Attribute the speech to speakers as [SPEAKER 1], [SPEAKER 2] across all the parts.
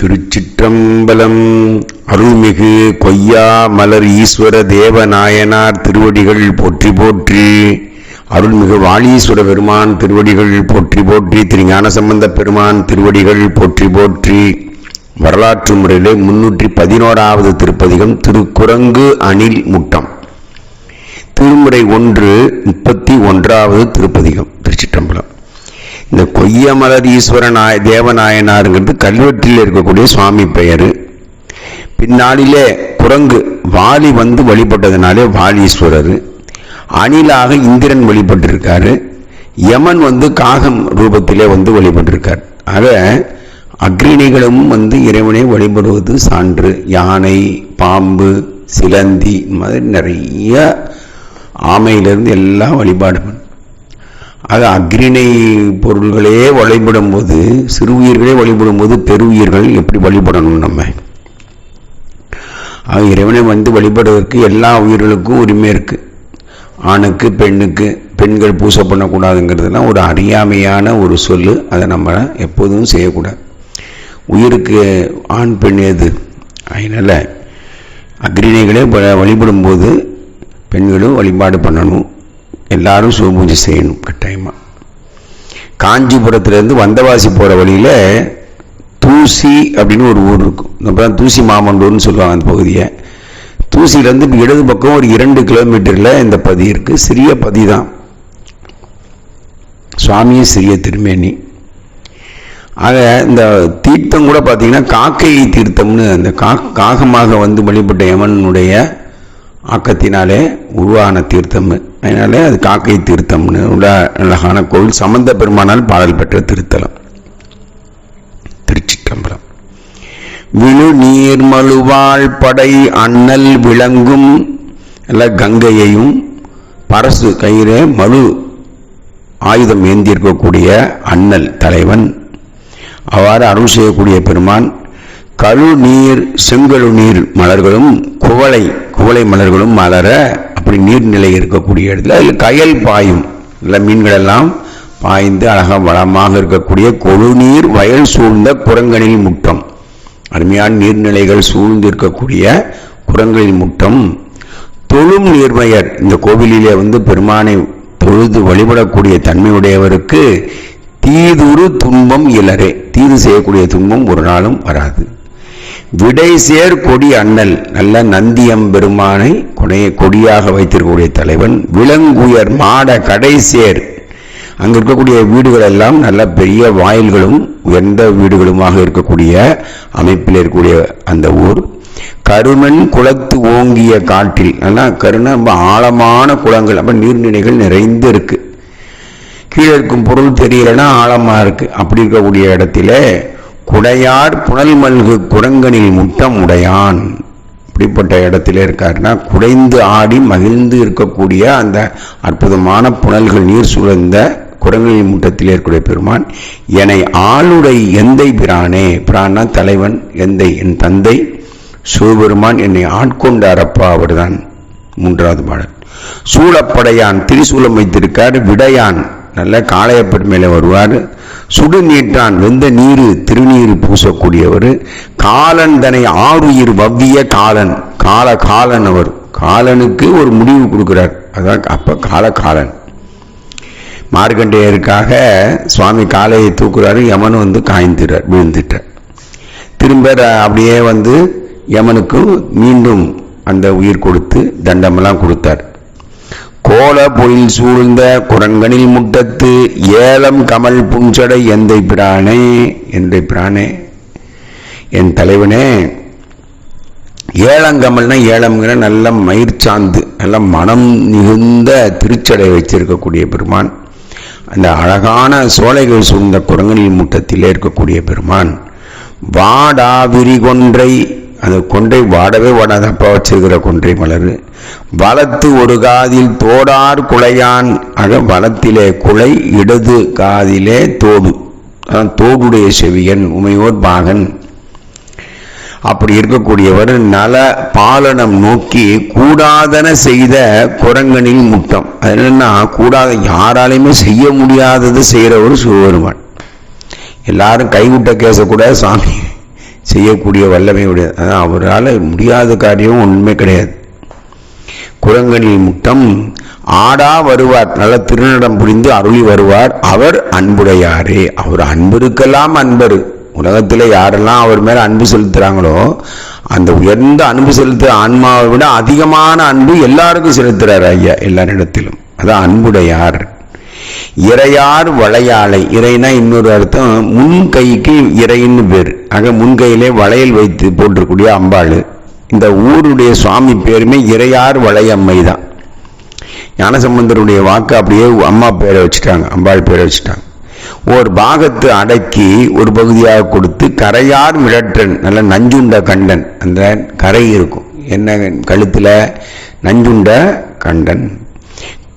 [SPEAKER 1] திருச்சிற்றம்பலம். அருள்மிகு கொய்யா மலர் ஈஸ்வர தேவநாயனார் திருவடிகள் போற்றி போற்றி. அருள்மிகு வாளீஸ்வர பெருமான் திருவடிகள் போற்றி போற்றி. திருஞான சம்பந்த பெருமான் திருவடிகள் போற்றி போற்றி. வரலாற்று முறையிலே முன்னூற்றி பதினோராவது திருப்பதிகம் திருக்குரங்கு அணில் முட்டம். திருமுறை ஒன்று முப்பத்தி ஒன்றாவது திருப்பதிகம் திருச்சிற்றம்பலம். இந்த கொய்யமலர் ஈஸ்வரநாய தேவநாயனாருங்கிறது கல்வெட்டில் இருக்கக்கூடிய சுவாமி பெயர். பின்னாளிலே குரங்கு வாலி வந்து வழிபட்டதுனாலே வாலீஸ்வரர். அணிலாக இந்திரன் வழிபட்டிருக்காரு. யமன் வந்து காகம் ரூபத்திலே வந்து வழிபட்டிருக்கார். ஆக அக்ரிணிகளும் வந்து இறைவனை வழிபடுவது சான்று. யானை பாம்பு சிலந்தி இந்த மாதிரி நிறைய ஆமையிலிருந்து எல்லாம் வழிபாடு அது ஆக அக்ரிணை பொருள்களே வழிபடும் போது சிறு உயிர்களே வழிபடும் போது பெருவுயிர்கள் எப்படி வழிபடணும் நம்ம? இறைவனை வந்து வழிபடுவதற்கு எல்லா உயிர்களுக்கும் உரிமை இருக்கு. ஆணுக்கு பெண்ணுக்கு பெண்கள் பூசை பண்ணக்கூடாதுங்கிறதுலாம் ஒரு அறியாமையான ஒரு சொல்லு. அதை நம்ம எப்போதும் செய்யக்கூடாது. உயிருக்கு ஆண் பெண் எது? அதனால் அக்ரிணைகளே வ- வழிபடும்போது பெண்களும் வழிபாடு பண்ணணும். எல்லாரும் சிவபூஜை செய்யணும் கட்டாயமாக காஞ்சிபுரத்துலேருந்து வந்தவாசி போகிற வழியில் தூசி அப்படின்னு ஒரு ஊர் இருக்கும். அப்புறம் தூசி மாமண்டூர்னு சொல்லுவாங்க அந்த பகுதியை. தூசியிலேருந்து இடது பக்கம் ஒரு இரண்டு கிலோமீட்டரில் இந்த பதி இருக்குது சிறிய பதி தான் சுவாமியும் சிறிய திருமேனி. ஆக இந்த தீர்த்தம் கூட பார்த்தீங்கன்னா காக்கை தீர்த்தம்னு அந்த கா காகமாக வந்து வழிபட்ட யமனுடைய ஆக்கத்தினாலே உருவான தீர்த்தம். அதனாலே அது காக்கை திருத்தம்னு உள்ள அழகான கோவில். சம்பந்த பெருமானால் பாடல் பெற்ற திருத்தலம். திருச்சிற்றம்பலம். விழு நீர் மழுவாள் படை அண்ணல் விளங்கும் அல்ல கங்கையையும் பரசு கயிறு மழு ஆயுதம் ஏந்தியிருக்கக்கூடிய அண்ணல் தலைவன். அவ்வாறு அருள் செய்யக்கூடிய பெருமான் கழு நீர் செங்கழு நீர் மலர்களும் குவளை குவளை மலர்களும் மலர அப்படி நீர்நிலை இருக்கக்கூடிய இடத்துல அதில் கயல் பாயும். இல்லை மீன்கள் எல்லாம் பாய்ந்து அழகாக வளமாக இருக்கக்கூடிய கொழுநீர் வயல் சூழ்ந்த குரங்கனில் முட்டம். அருமையான நீர்நிலைகள் சூழ்ந்து இருக்கக்கூடிய குரங்களின் முட்டம். தொழும் நீர்மையர் இந்த கோவிலிலே வந்து பெருமானை தொழுது வழிபடக்கூடிய தன்மையுடையவருக்கு தீதுரு துன்பம் இலரே. தீது செய்யக்கூடிய துன்பம் ஒரு நாளும் வராது. விடை சேர் கொடி அண்ணல். நல்ல நந்தியம் பெருமானை கொடைய கொடியாக வைத்திருக்கக்கூடிய தலைவன். விலங்குயர் மாட கடை சேர். இருக்கக்கூடிய வீடுகள் எல்லாம் நல்ல பெரிய வாயில்களும் உயர்ந்த வீடுகளுமாக இருக்கக்கூடிய அமைப்பில் இருக்கக்கூடிய அந்த ஊர். கருமன் குளத்து ஓங்கிய காட்டில். நல்லா கருணை ரொம்ப ஆழமான குளங்கள் அப்போ நீர்நிலைகள் நிறைந்து இருக்கு. கீழே இருக்கும் பொருள் தெரியலன்னா ஆழமாக இருக்குது அப்படி இருக்கக்கூடிய இடத்துல குடையார் புனல் மல்கு குரங்கனில் முட்டம் உடையான். இப்படிப்பட்ட இடத்துல இருக்காருன்னா குடைந்து ஆடி மகிழ்ந்து இருக்கக்கூடிய அந்த அற்புதமான புனல்கள் நீர் சுழந்த குரங்கனின் முட்டத்தில் இருக்கக்கூடிய பெருமான் என்னை ஆளுடை எந்தை பிரானே? பிரான்னா தலைவன் எந்தை? என் தந்தை சிவபெருமான் என்னை ஆட்கொண்டாரப்பா அவர்தான் மூன்றாவது பாடல் சூழப்படையான் திரிசூலம் வைத்திருக்கார் விடையான். நல்ல காளையப்பட் மேலே வருவார். சுடுநீற்றான் வெந்த நீர் திருநீர் பூசக்கூடியவர். காலன் தன்னை ஆறுயிர் வவ்விய காலன். கால காலன் அவர். காலனுக்கு ஒரு முடிவு கொடுக்கிறார். அதான் அப்ப கால காலன். மார்க்கண்டேயருக்காக சுவாமி காளையை தூக்குறாரு. யமன் வந்து காய்ந்துறார் விழுந்துட்டார். திரும்ப அப்படியே வந்து யமனுக்கு மீண்டும் அந்த உயிர் கொடுத்து தண்டமெல்லாம் கொடுத்தார். கோல பொழில் சூழ்ந்த குரங்கனில் முட்டத்து ஏலம் கமல் புஞ்சடை எந்தை பிரானே? எந்தை பிரானே? என் தலைவனே ஏலங்கமல்னா ஏலம்ங்கிற நல்ல மயிர் சாந்து நல்ல மனம் மிகுந்த திருச்சடை வச்சிருக்கக்கூடிய பெருமான். அந்த அழகான சோலைகள் சூழ்ந்த குரங்கனில் முட்டத்திலே இருக்கக்கூடிய பெருமான். வாடாவிரி கொன்றை அந்த கொன்றை வாடவே வாடாதப்பா வச்சிருக்கிற கொன்றை மலர். வலத்து ஒரு காதில் தோடார் குலையான் ஆக வலத்திலே குலை இடது காதிலே தோடு. அதான் தோடுடைய செவியன் உமையோர் பாகன். அப்படி இருக்கக்கூடியவர் நல பாலனம் நோக்கி கூடாதன செய்த குரங்கனில் முட்டம் அது என்னன்னா கூடாத யாராலையுமே செய்ய முடியாதது செய்கிறவர் சிவபெருமான். எல்லாரும் கைவிட்ட கேச கூட சாமி செய்யக்கூடிய வல்லமையுடைய அதான் அவரால் முடியாத காரியம் ஒன்றுமே கிடையாது. குரங்கனில் முட்டம். ஆடா வருவார் நல்ல திருநடம் புரிந்து அருளி வருவார். அவர் அன்புடையாரே. அவர் அன்பிருக்கலாம் அன்பர். உலகத்தில் யாரெல்லாம் அவர் மேலே அன்பு செலுத்துகிறாங்களோ அந்த உயர்ந்த அன்பு செலுத்துகிற ஆன்மாவை விட அதிகமான அன்பு எல்லாருக்கும் செலுத்துகிறார் ஐயா எல்லாரிடத்திலும் அதான் அன்புடையார். இறையார் வளையாளை. இறைனா இன்னொரு அர்த்தம் முன் கைக்கு இறைன்னு பேர். ஆக முன் கையிலே வளையல் வைத்து போட்டிருக்கூடிய அம்பாள். இந்த ஊருடைய சுவாமி பேருமே இறையார் வளையம்மை தான் ஞானசம்பந்தருடைய வாக்கு அப்படியே அம்மா பேரை வச்சுட்டாங்க அம்பாள் பேரை வச்சுட்டாங்க. ஒரு பாகத்தை அடக்கி ஒரு பகுதியாக கொடுத்து கரையார் மிழற்றன் நல்ல நஞ்சுண்ட கண்டன் அந்த கரை இருக்கும். என்ன கழுத்தில்? நஞ்சுண்ட கண்டன்.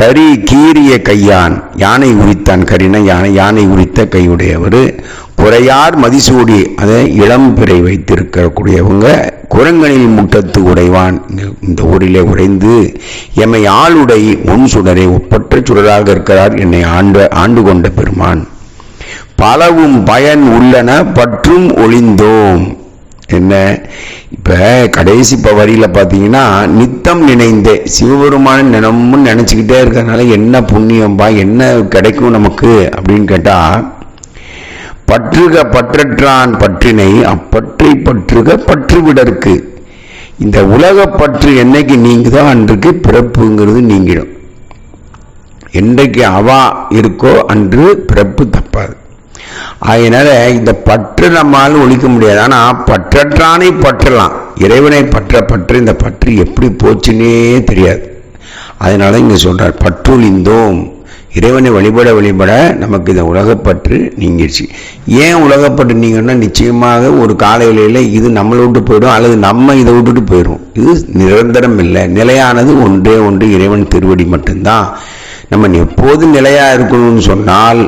[SPEAKER 1] கரி கீரிய கையான் யானை உரித்தான் கரின யானை யானை உரித்த கையுடையவர். குறையார் மதிசூடி அதை இளம்பிறை வைத்திருக்கக்கூடியவங்க குரங்கனில் முட்டத்து உடைவான். இந்த- ஊரிலே உடைந்து எம்மை ஆளுடை முன் சுடரை ஒப்பற்ற சுடராக இருக்கிறார். என்னை ஆண்ட ஆண்டு கொண்ட பெருமான். பலவும் பயன் உள்ளன பற்றும் ஒளிந்தோம். என்ன? இப்ப கடைசி இப்போ வரியில் பாத்தீங்கன்னா நித்தம் நினைந்தே சிவபெருமான நினமும் நினைச்சுக்கிட்டே இருக்கிறதுனால என்ன புண்ணியம்பா என்ன கிடைக்கும் நமக்கு அப்படின்னு கேட்டா பற்றுக பற்றற்றான் பற்றினை அப்பற்றை பற்றுக பற்றுவிடற்கு. இந்த உலக பற்று என்னைக்கு நீங்குதோ அன்றைக்கு பிறப்புங்கிறது நீங்கிடும். என்றைக்கு அவா இருக்கோ அன்று பிறப்பு தப்பாது. அதனால இந்த பற்று நம்மால் ஒழிக்க முடியாது. ஆனால் பற்றற்றானை பற்றலாம். இறைவனை பற்ற பற்று இந்த பற்று எப்படி போச்சுன்னே தெரியாது. அதனால இங்க சொல்றார் பற்றொழிந்தோம். இறைவனை வழிபட வழிபட நமக்கு இந்த உலகப்பற்று நீங்கிடுச்சு. ஏன் உலகப்பற்று நீங்கன்னா நிச்சயமாக ஒரு காலையில இது நம்மளை விட்டு போயிடும் அல்லது நம்ம இதை விட்டுட்டு போயிடும் இது நிரந்தரம் இல்லை. நிலையானது ஒன்றே ஒன்று இறைவன் திருவடி மட்டும்தான். நம்ம எப்போது நிலையாக இருக்கணும்னு சொன்னால்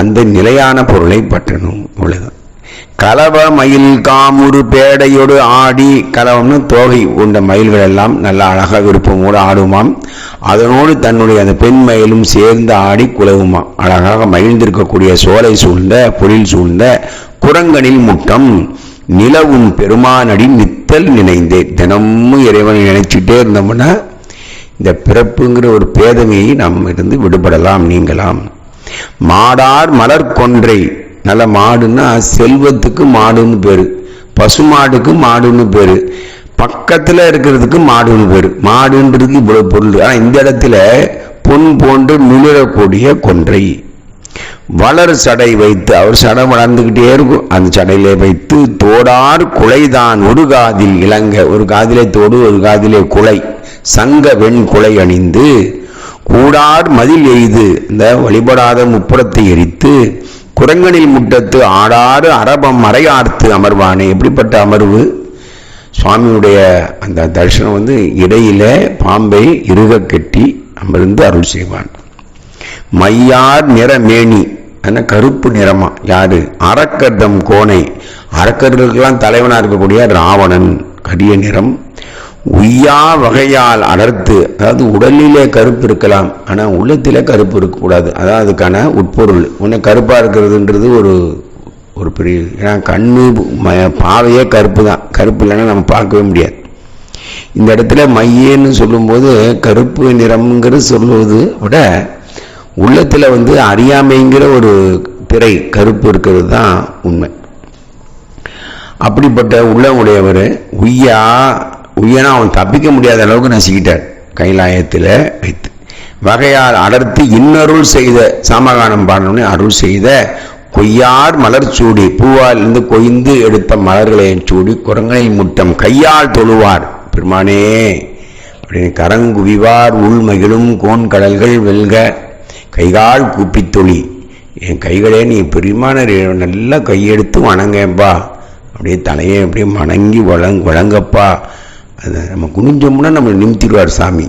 [SPEAKER 1] அந்த நிலையான பொருளை பற்றணும். அவ்வளோதான் கலவ மயில் காமுறு பேடையோடு ஆடி கலவம்னு தோகை உண்ட மயில்கள் எல்லாம் நல்ல அழகாக விருப்பமோடு ஆடுமாம். அதனோடு தன்னுடைய அந்த பெண் மயிலும் சேர்ந்து ஆடி குலவுமாம். அழகாக மகிழ்ந்திருக்கக்கூடிய சோலை சூழ்ந்த பொழில் சூழ்ந்த குரங்கனில் முட்டம் நிலவும் பெருமானடி நித்தல் நினைந்தே. தினமும் இறைவனை நினைச்சிட்டே இருந்தோம்னா இந்த பிறப்புங்கிற ஒரு பேதமையை நாம் இருந்து விடுபடலாம் நீங்கலாம். மாடார் மலர் கொன்றை நல்ல மாடுன்னா செல்வத்துக்கு மாடுன்னு பேர். பசுமாடுக்கு மாடுன்னு பேர். பக்கத்தில் இருக்கிறதுக்கு மாடுன்னு பேர். மாடுன்றதுக்கு இவ்வளவு பொருள். ஆனால் இந்த இடத்துல பொன் போன்று மிளிரக்கூடிய கொன்றை. வளர் சடை வைத்து அவர் சடை வளர்ந்துக்கிட்டே இருக்கும். அந்த சடையிலே வைத்து தோடார் குலைதான் ஒரு காதில் இளங்க. ஒரு காதிலே தோடு ஒரு காதிலே குலை. சங்க வெண் குலை அணிந்து கூடார் மதில் எய்து. இந்த வழிபடாத முப்புறத்தை எரித்து குரங்கனில் முட்டத்து ஆடாறு அரபம் மறையார்த்து அமர்வானே. எப்படிப்பட்ட அமர்வு? சுவாமியுடைய அந்த தரிசனம் வந்து இடையில பாம்பை இருக கட்டி அமர்ந்து அருள் செய்வான். மையார் நிறமேனி என்ன கருப்பு நிறமா? யாரு? அரக்கர்தம் கோணை அரக்கர்களுக்கெல்லாம் தலைவனா இருக்கக்கூடிய ராவணன் கரிய நிறம் உய்யா வகையால் அடர்த்து அதாவது உடலிலே கருப்பு இருக்கலாம் ஆனால் உள்ளத்தில் கருப்பு இருக்கக்கூடாது. அதான் அதுக்கான உட்பொருள். உன்னை கருப்பாக இருக்கிறதுன்றது ஒரு ஒரு பெரிய ஏன்னா கண்ணு ம- பாவையே கருப்பு தான். கருப்பு இல்லைன்னா நம்ம பார்க்கவே முடியாது. இந்த இடத்துல மையேன்னு சொல்லும்போது கருப்பு நிறம்ங்கிறது சொல்லுவது விட உள்ளத்தில் வந்து அறியாமைங்கிற ஒரு திரை கருப்பு இருக்கிறது தான் உண்மை. அப்படிப்பட்ட உள்ளம் உடையவர் உய்யா உயனா அவன் தப்பிக்க முடியாத அளவுக்கு நசுக்கிட்டார் கைலாயத்தில் வைத்து. வகையால் அடர்த்தி இன்னருள் செய்த சாமகானம் பாடணும்னு அருள் செய்த கொய்யார் மலர் சூடி பூவாலிருந்து கொய்ந்து எடுத்த மலர்களை சூடி குரங்கனில் முட்டம் கையால் தொழுவார். பெருமானே அப்படின்னு கரங்குவிவார் உள்மகிழும் கோன் கடல்கள் வெல்க கைகால் கூப்பித் தொழி. என் கைகளே நீ பெருமான நல்லா கையெடுத்து வணங்கப்பா அப்படியே தலையை அப்படியே வணங்கி வழங் வழங்கப்பா. அதை நம்ம குனிஞ்சோம்னா நம்ம நிமித்திடுவார் சாமி.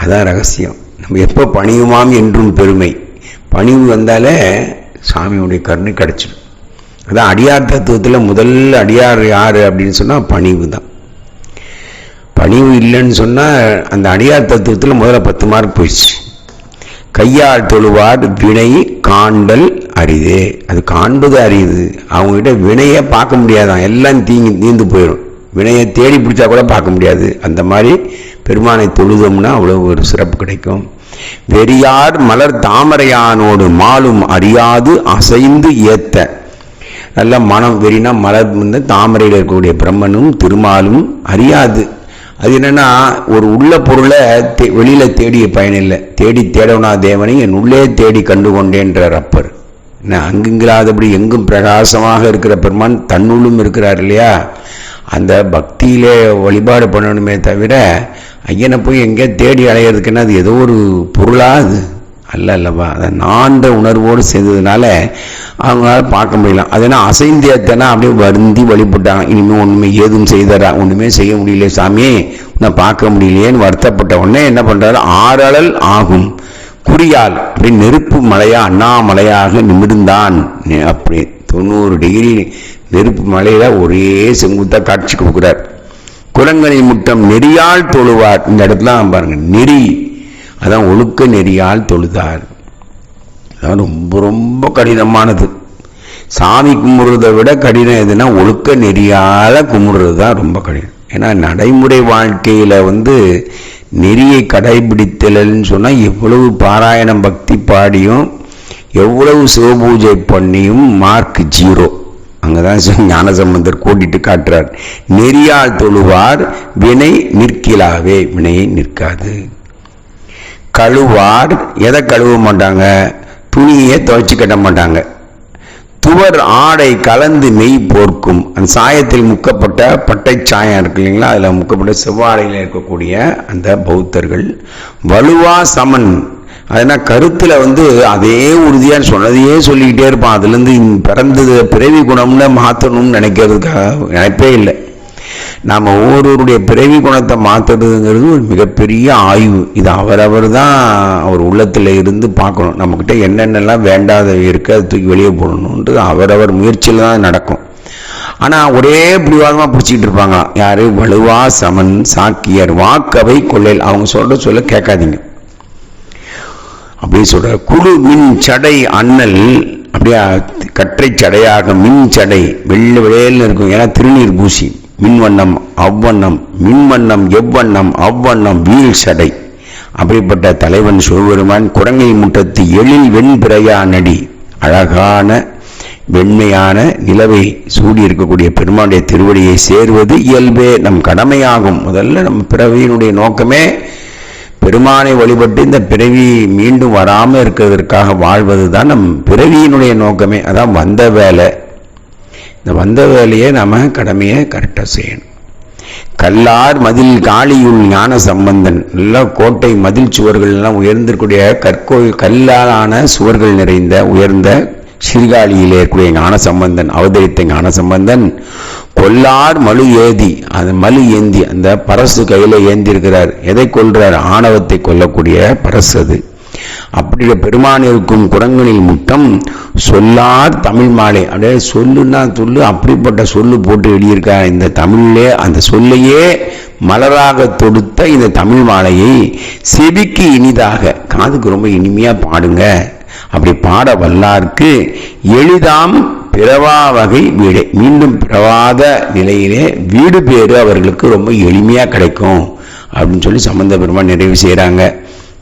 [SPEAKER 1] அதான் ரகசியம். நம்ம எப்போ பணியுமாம் என்றும் பெருமை. பணிவு வந்தாலே சாமியுடைய கருணை கிடச்சிடும். அதான் அடியார் தத்துவத்தில் முதல் அடியார் யார் அப்படின்னு சொன்னால் பணிவு தான். பணிவு இல்லைன்னு சொன்னால் அந்த அடியார் தத்துவத்தில் முதல்ல பத்து மார்க் போயிடுச்சு. கையால் தொழுவார் வினை காண்டல் அரிது. அது காண்பது அரியுது அவங்ககிட்ட வினையை பார்க்க முடியாதான். எல்லாம் தீங்கி நீந்து போயிடும் வினையை தேடி பிடிச்சா கூட பார்க்க முடியாது. அந்த மாதிரி பெருமானை தொழுதோம்னா அவ்வளவு ஒரு சிறப்பு கிடைக்கும். வெறியார் மலர் தாமரையானோடு மாலும் அறியாது அசைந்து ஏத்த. நல்ல மனம் வெறினா மலர் வந்து தாமரையில் இருக்கக்கூடிய பிரம்மனும் திருமாலும் அறியாது. அது என்னன்னா ஒரு உள்ள பொருளை தே வெளியில் தேடிய பயனில்லை. தேடி தேடவனா தேவனை என் உள்ளே தேடி கண்டு கொண்டேன்ற ரப்பர் என்ன அங்குங்களாதபடி எங்கும் பிரகாசமாக இருக்கிற பெருமான் தன்னுள்ளும் இருக்கிறார் இல்லையா? அந்த பக்தியிலே வழிபாடு பண்ணணுமே தவிர ஐயனை போய் எங்கே தேடி அலையிறதுக்குன்னா அது ஏதோ ஒரு பொருளாக அது. அல்ல அல்லவா? அதை நான்ற உணர்வோடு செய்ததுனால அவங்களால பார்க்க முடியல. அதனா அசைந்தியத்தனா அப்படியே வருந்தி வழிபட்டாங்க. இனிமேல் ஒன்றுமே ஏதும் செய்தரா ஒன்றுமே செய்ய முடியலையே சாமி உன்னை பார்க்க முடியலையேன்னு வருத்தப்பட்ட உடனே என்ன பண்ணுறாரு ஆறளல் ஆகும். குறியால் அப்படி நெருப்பு மலையா அண்ணாமலையாக நிமிர்ந்தான். அப்படி தொண்ணூறு டிகிரி நெருப்பு மலையில ஒரே செங்குத்தா காட்சி கொடுக்குறார். குரங்கனை முட்டம் நெறியால் தொழுவார். இந்த இடத்துல பாருங்க நெறி. அதான் ஒழுக்க நெறியால் தொழுதார். அதான் ரொம்ப ரொம்ப கடினமானது. சாமி கும்பிடுறதை விட கடினம் எதுனா ஒழுக்க நெறியால் கும்பிடுறது தான் ரொம்ப கடினம். ஏன்னா நடைமுறை வாழ்க்கையில் வந்து நெறியை கடைபிடித்தலன்னு சொன்னால் எவ்வளவு பாராயணம் பக்தி பாடியும் எவ்வளவு சிவபூஜை பண்ணியும் மார்க் ஜீரோ. அங்கதான் சி- ஞானசம்பந்தர் கூட்டிட்டு காட்டுறார். நெறியால் தொழுவார் வினை நிற்கிலாவே வினையை நிற்காது. கழுவார் எதை கழுவ மாட்டாங்க? துணியை துவைச்சு கட்ட மாட்டாங்க. துவர் ஆடை கலந்து மெய் போர்க்கும். அந்த சாயத்தில் முக்கப்பட்ட பட்டை சாயம் இருக்கு இல்லைங்களா? அதில் முக்கப்பட்ட செவ்வாழையில் இருக்கக்கூடிய அந்த பௌத்தர்கள். வலுவா சமன் அதனால் கருத்தில் வந்து அதே உறுதியாக சொன்னதையே சொல்லிக்கிட்டே இருப்பான். அதுலேருந்து பிறந்தது பிறவி குணம்னு மாற்றணும்னு நினைக்கிறதுக்காக நினைப்பே இல்லை. நாம் ஒவ்வொருவருடைய பிறவி குணத்தை மாற்றுறதுங்கிறது ஒரு மிகப்பெரிய ஆய்வு. இது அவரவர் தான் அவர் உள்ளத்தில் இருந்து பார்க்கணும். நம்மக்கிட்ட என்னென்னலாம் வேண்டாத இருக்குது அது தூக்கி வெளியே போடணுன்றது அவரவர் முயற்சியில் தான் நடக்கும். ஆனால் ஒரே பிடிவாதமாக பிடிச்சிக்கிட்டு இருப்பாங்க யார்? வலுவா சமன் சாக்கியர் வாக்கவை கொள்ளையில். அவங்க சொல்கிற சொல்ல கேட்காதீங்க. அப்படியே சொல்ற குழு மின் சடை அண்ணல் அப்படியே கற்றை சடையாக மின் சடை வெள்ளை வெளியில் இருக்கும் ஏன்னா திருநீர் பூசி. மின்வண்ணம் அவ்வண்ணம் மின்வண்ணம் எவ்வண்ணம் அவ்வண்ணம் வீழ் சடை. அப்படிப்பட்ட தலைவன் சிவபெருமான் குரங்கை முட்டத்து எழில் வெண்பிறையா நடி. அழகான வெண்மையான நிலவை சூடி இருக்கக்கூடிய பெருமானுடைய திருவடியை சேருவது இயல்பே நம் கடமையாகும். முதல்ல நம் பிறவியினுடைய நோக்கமே பெருமானை வழிபட்டு இந்த பிறவி மீண்டும் வராமல் இருக்கிறதற்காக வாழ்வது தான் நம் பிறவியினுடைய நோக்கமே. அதான் வந்த வேலை. இந்த வந்த வேலையை நம்ம கடமையை கரெக்டாக செய்யணும். கல்லார் மதில் காளியுள் ஞான சம்பந்தன். எல்லாம் கோட்டை மதில் சுவர்கள் எல்லாம் உயர்ந்திருக்கூடிய கற்கோயில் கல்லாலான சுவர்கள் நிறைந்த உயர்ந்த சீர்காழியிலே இருக்கக்கூடிய ஞான சம்பந்தன் அவதரித்த ஞான சம்பந்தன். கொல்லார் மலு ஏதி அந்த மலு ஏந்தி. அந்த பரசு கையில் ஏந்தி இருக்கிறார் எதை கொள்கிறார் ஆணவத்தை கொல்லக்கூடிய பரசு அது. அப்படி பெருமான் இருக்கும் குரங்களில் முட்டம் சொல்லார் தமிழ் மாலை. அப்படியே சொல்லுன்னா சொல்லு. அப்படிப்பட்ட சொல்லு போட்டு எழுதியிருக்கார் இந்த தமிழிலே அந்த சொல்லையே மலராக தொடுத்த இந்த தமிழ் மாலையை செவிக்கு இனிதாக காதுக்கு ரொம்ப இனிமையாக பாடுங்க. அப்படி பாட வல்லார்க்கு எளிதாம் பிறவா வகை வீடு. மீண்டும் பிறவாத நிலையிலே வீடு பேரு அவர்களுக்கு ரொம்ப எளிமையா கிடைக்கும் அப்படின்னு சொல்லி சம்பந்த பெருமான் நிறைவு செய்கிறாங்க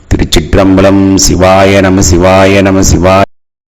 [SPEAKER 1] திருச்சிற்றம்பலம் சிவாய நம சிவாய நம சிவாய